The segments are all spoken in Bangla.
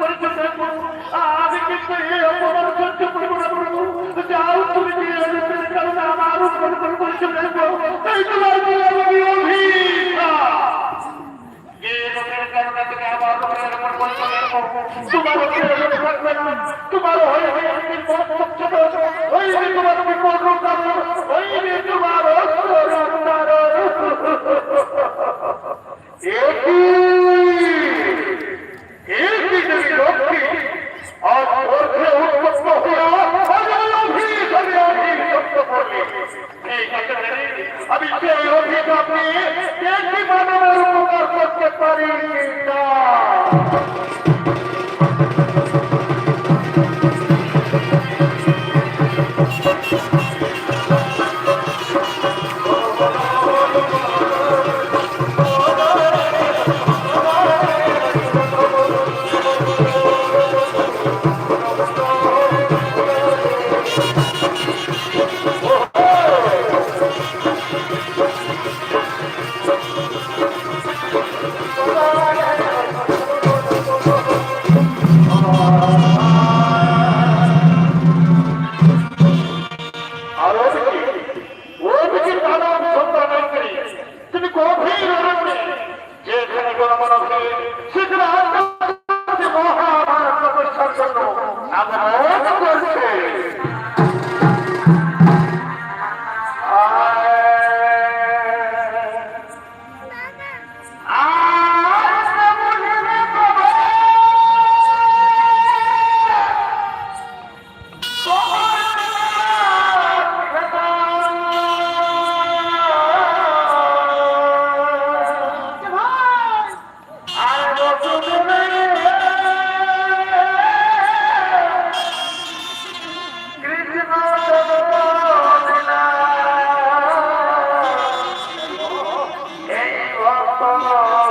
করতে থাকব আমি কিন্তু এই অপমান করতে তোমার হয়ে তোমার Thank you. Oh,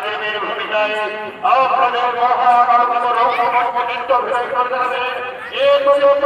আলেমের ভূমিকায় আপনাদের মহান আলোচনা রক্ষা প্রতিষ্ঠা করে যে তরুণ